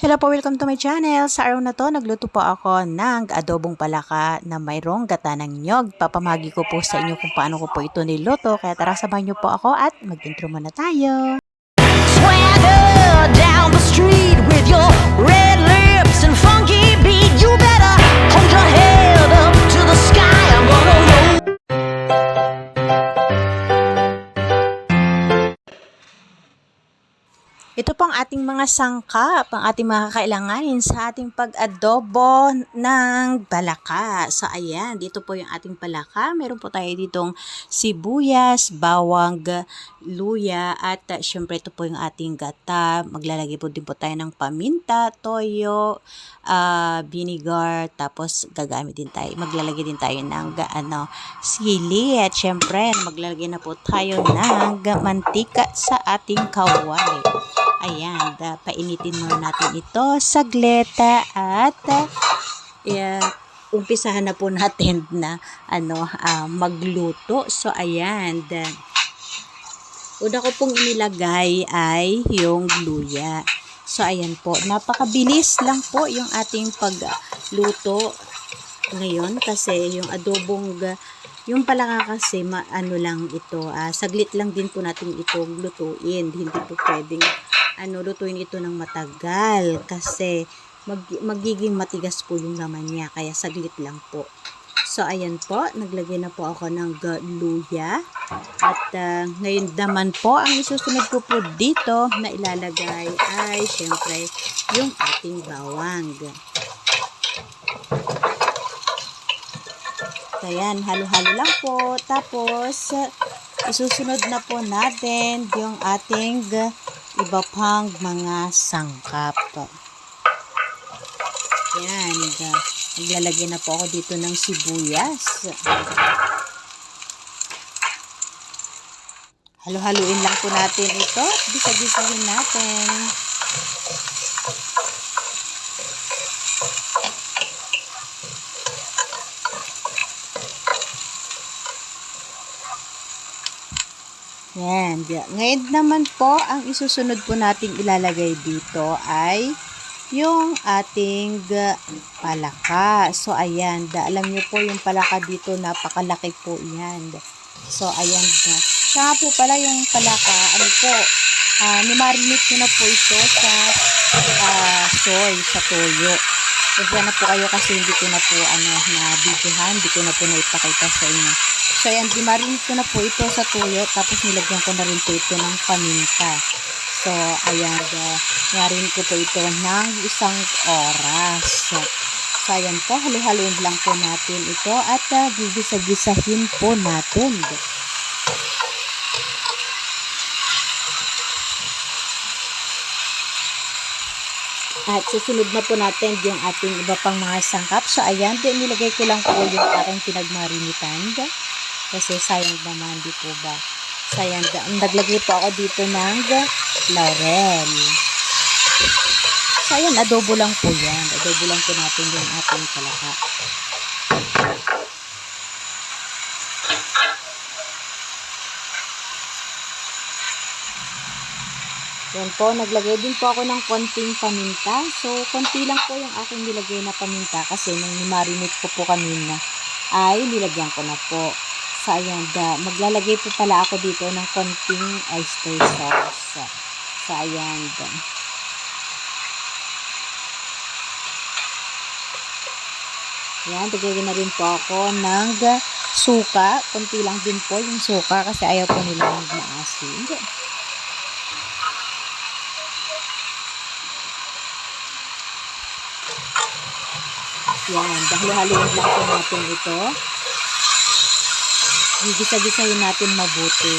Hello po, welcome to my channel. Sa araw na to, nagluto po ako ng adobong palaka na mayroong gata ng nyog. Papamagi ko po sa inyo kung paano ko po ito niluto. Kaya tara, samahan niyo po ako at mag-intro muna tayo. Swagger down the street with your Ito po ang ating mga sangkap, ang ating mga kailanganin sa ating pag-adobo ng balaka. So ayan, dito po yung ating palaka. Meron po tayo ditong sibuyas, bawang, luya, at uh, syempre ito po yung ating gata. Maglalagay po din po tayo ng paminta, toyo, ah, vinegar, tapos gagamit din tayo, maglalagay din tayo ng ano, sili. At syempre, maglalagay na po tayo ng mantika sa ating kawali. Ayan, da, painitin muna natin ito saglit ah, at uh, yeah, umpisahan na po natin na ano ah, magluto. So ayan, da, una ko pong inilagay ay yung luya. So ayan po, napakabilis lang po yung ating pagluto ngayon kasi yung adobong yung palaka kasi ma, ano lang ito, ah, saglit lang din po natin ito lutuin. Hindi po pwedeng ano, lutuin ito ng matagal kasi mag, magiging matigas po yung laman niya kaya saglit lang po. So ayan po, naglagay na po ako ng luya at ah, ngayon naman po ang isusunod ko po dito na ilalagay ay syempre yung ating bawang. Ayan, halo-halo lang po. Tapos, isusunod na po natin yung ating iba pang mga sangkap. Ayan, naglalagay na po ako dito ng sibuyas. Halo-haluin lang po natin ito. Bisa-bisahin natin. Yan. Ngayon naman po, ang isusunod po nating ilalagay dito ay yung ating uh, palaka. So, ayan. Da, alam niyo po yung palaka dito, napakalaki po yan. So, ayan. Siya nga po pala yung palaka, ano po, uh, nimarinate ko na po ito sa uh, soy, sa toyo. Kaya na po kayo kasi hindi ko na po ano, na videohan, hindi ko na po naipakita sa inyo. So, ayan, dimarinate ko na po ito sa tuyo, tapos nilagyan ko na rin po ito ng paminta. So, ayan, uh, narin ko po ito ng isang oras. So, ayan po, halo-haloin lang po natin ito at uh, gigisa-gisahin po natin. At susunod na po natin yung ating iba pang mga sangkap. So, ayan, din nilagay ko lang po yung aking pinagmarinitan. Kasi sayang naman, di po ba? Sayang. Naglagay po ako dito ng laurel. So, ayan, adobo lang po yan. Adobo lang po natin yung ating palaka. Yan po, naglagay din po ako ng konting paminta. So, konti lang po yung aking nilagay na paminta kasi nung nimarinate ko po kanina ay nilagyan ko na po. So, ayan, da, maglalagay po pala ako dito ng konting oyster sauce. So, ayan, da. Ayan, lagay na rin po ako ng suka. Konti lang din po yung suka kasi ayaw po nila maasin. Yan, dahil-haluin lang po natin ito. Gigisa-gisahin natin mabuti.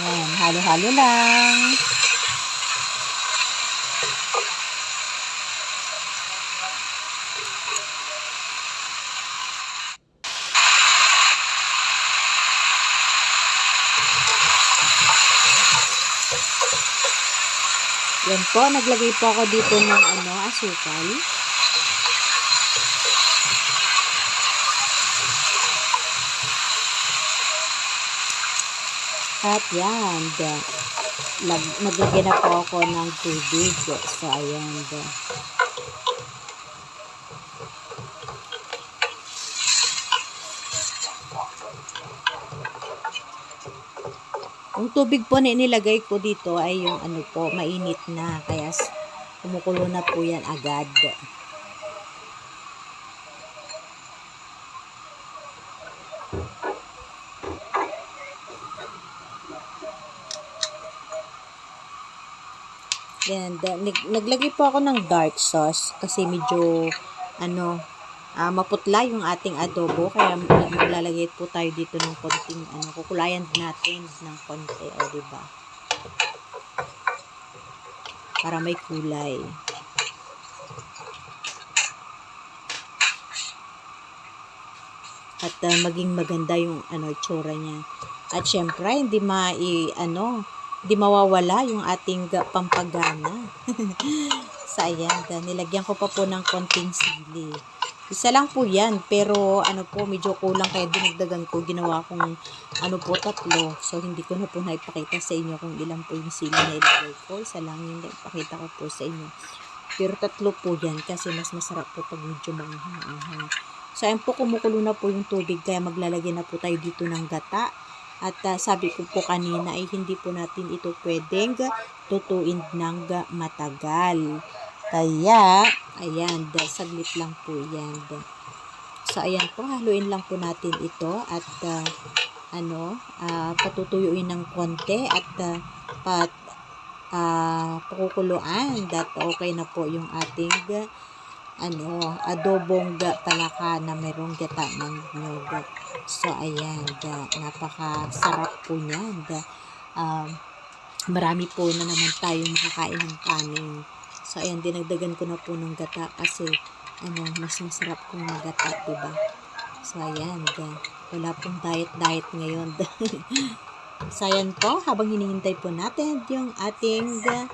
Yan, halo-halo lang. po, naglagay po ako dito ng ano, asukal. At yan, naglagay na po ako ng tubig. So, ayan. Ayan. Yung tubig po na inilagay ko dito ay yung ano po, mainit na. Kaya kumukulo na po yan agad. Da, nag- naglagay po ako ng dark sauce kasi medyo ano, ah, maputla yung ating adobo kaya mag- maglalagay po tayo dito ng konting ano, kukulayan natin ng konti, o ba? Para may kulay. At ah, maging maganda yung ano itsura niya. At syempre, hindi mai ano, hindi mawawala yung ating ga- pampagana. sa ayan, da- nilagyan ko pa po ng konting sili. Isa lang po yan, pero ano po, medyo kulang kaya dinagdagan ko. Ginawa kong ano po, tatlo. So, hindi ko na po naipakita sa inyo kung ilan po yung sili na ilagay ko. Isa lang yung naipakita ko po sa inyo. Pero tatlo po yan kasi mas masarap po pag medyo manghang-anghang. So, ayan po, kumukulo na po yung tubig kaya maglalagay na po tayo dito ng gata. At ah, sabi ko po kanina ay hindi po natin ito pwedeng tutuin ng matagal. Kaya, ayan, saglit lang po yan. So, ayan po, haluin lang po natin ito at ah, ano, ah, patutuyuin ng konti at ah, pat, ah, pakukuluan that okay na po yung ating ah, ano, adobong ga, palaka na mayroong gata ng nyog. So, ayan, da, napakasarap po niyan. Um, marami po na naman tayong makakain ng kanin. So, ayan, dinagdagan ko na po ng gata kasi, ano, mas masarap kung gata, diba? So, ayan, da, wala pong diet-diet ngayon. So, ayan po, habang hinihintay po natin yung ating, da,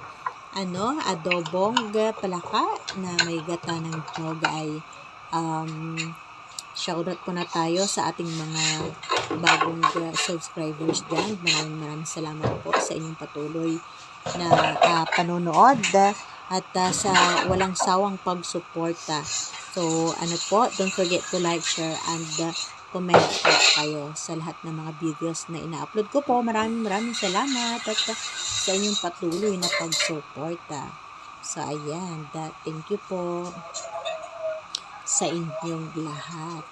ano, adobong palaka na may gata ng nyog ay, um, shoutout po na tayo sa ating mga bagong uh, subscribers dyan. Maraming maraming salamat po sa inyong patuloy na ah, panonood at ah, sa walang sawang pagsuporta. So, ano po, don't forget to like, share, and uh, comment po kayo sa lahat ng mga videos na ina-upload ko po. Maraming maraming salamat at ah, sa inyong patuloy na pagsuporta. So, ayan. Da, thank you po sa inyong lahat.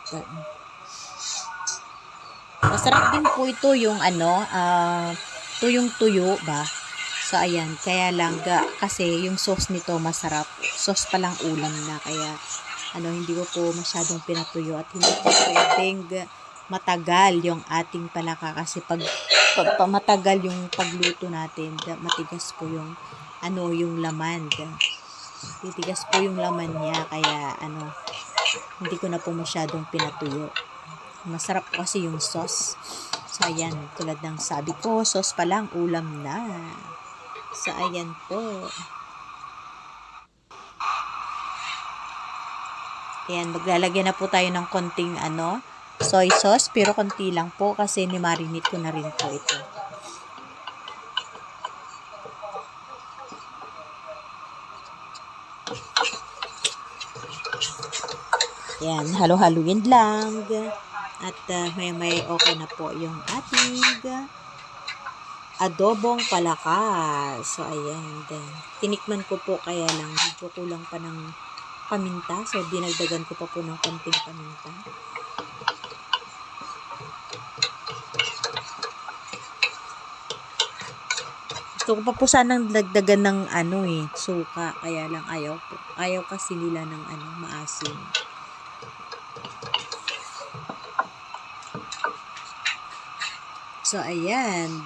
Masarap din po ito yung ano, ah, tuyong tuyo ba? So, ayan. Kaya lang, ga, kasi yung sauce nito masarap. Sauce pa lang ulam na. Kaya, ano, hindi ko po masyadong pinatuyo at hindi po pwedeng matagal yung ating palaka kasi pag, pag, pag matagal yung pagluto natin, ga, matigas po yung ano, yung laman. Ga. Titigas po yung laman niya. Kaya, ano, hindi ko na po masyadong pinatuyo. Masarap kasi yung sauce. So, ayan, tulad ng sabi ko, sauce pa lang, ulam na. So, ayan po. Ayan, maglalagay na po tayo ng konting ano, soy sauce, pero konti lang po kasi ni-marinate ko na rin po ito. Yan, halo-haluin lang. At uh, may may okay na po yung ating adobong palaka. So, ayan. Then, tinikman ko po kaya lang medyo kulang pa ng paminta. So, dinagdagan ko pa po ng konting paminta. Gusto ko pa po sanang dagdagan ng ano eh, suka. Kaya lang ayaw po. Ayaw kasi nila ng ano, maasim. So, ayan.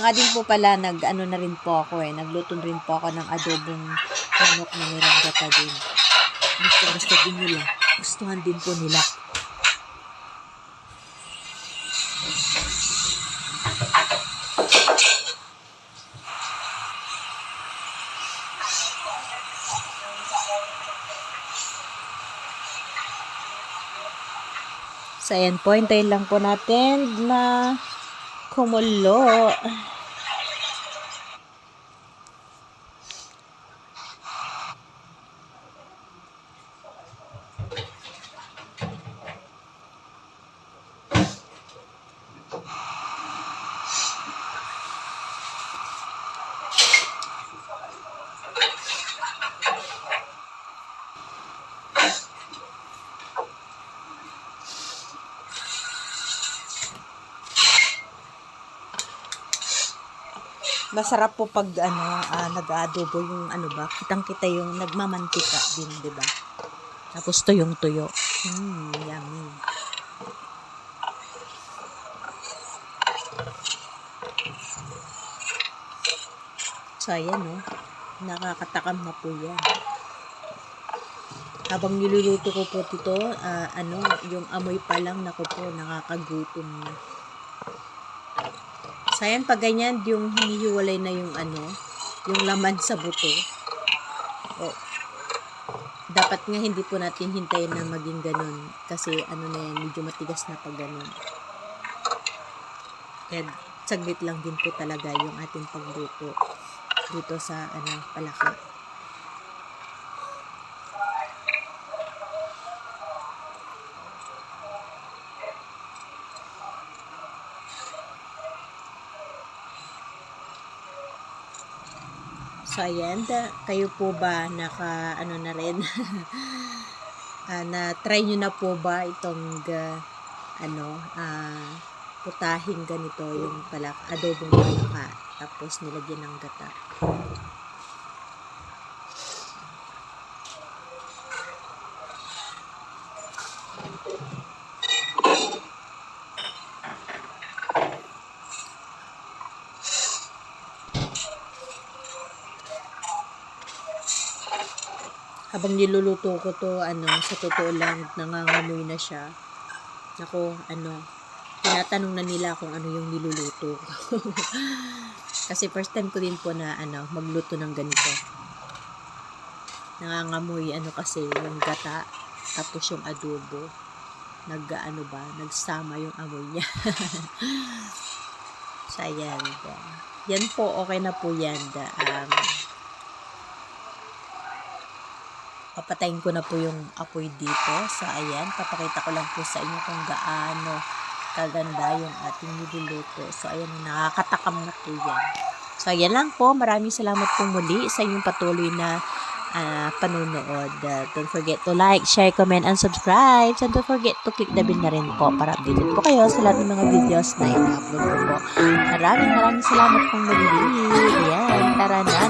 Saka din po pala, nag, ano na rin po ako eh, nagluto rin po ako ng adobong manok na mayroong gata din. Gusto, gusto din nila. Gustuhan din po nila. So, ayan po, hintayin lang po natin na kumulo. Masarap po pag ano, ah, nag-adobo yung ano ba, kitang-kita yung nagmamantika din, 'di ba? Tapos tuyong tuyo. Mm, yummy. So, ayan, no? Nakakatakam na po yan. Habang niluluto ko po ito, ah, ano, yung amoy pa lang, nako po, nakakagutom na. So, ayan, pag ganyan, yung hinihiwalay na yung ano, yung laman sa buto. O, dapat nga hindi po natin hintayin na maging ganun. Kasi ano na yan, medyo matigas na pag ganun. Kaya saglit lang din po talaga yung ating pagluto dito sa ano, palaka. So, ayan. Kayo po ba naka, ano na rin, ah, na try nyo na po ba itong, ah, ano, ah, putahing ganito, yung palak, adobong palaka, tapos nilagyan ng gata. Habang niluluto ko to, ano, sa totoo lang, nangangamoy na siya. Ako, ano, tinatanong na nila kung ano yung niluluto ko. Kasi first time ko din po na, ano, magluto ng ganito. Nangangamoy, ano kasi, yung gata, tapos yung adobo. Nag, ano ba, nagsama yung amoy niya. so, ayan. Yan po, okay na po yan. Um, papatayin ko na po yung apoy dito. So, ayan, papakita ko lang po sa inyo kung gaano kaganda yung ating niluluto. So, ayan, nakakatakam na po yan. So, ayan lang po. Maraming salamat po muli sa inyong patuloy na ah, panunood. Uh, don't forget to like, share, comment, and subscribe. And don't forget to click the bell na rin po para updated po kayo sa lahat ng mga videos na ina-upload ko po. Maraming maraming salamat pong muli. Ayan, tara na.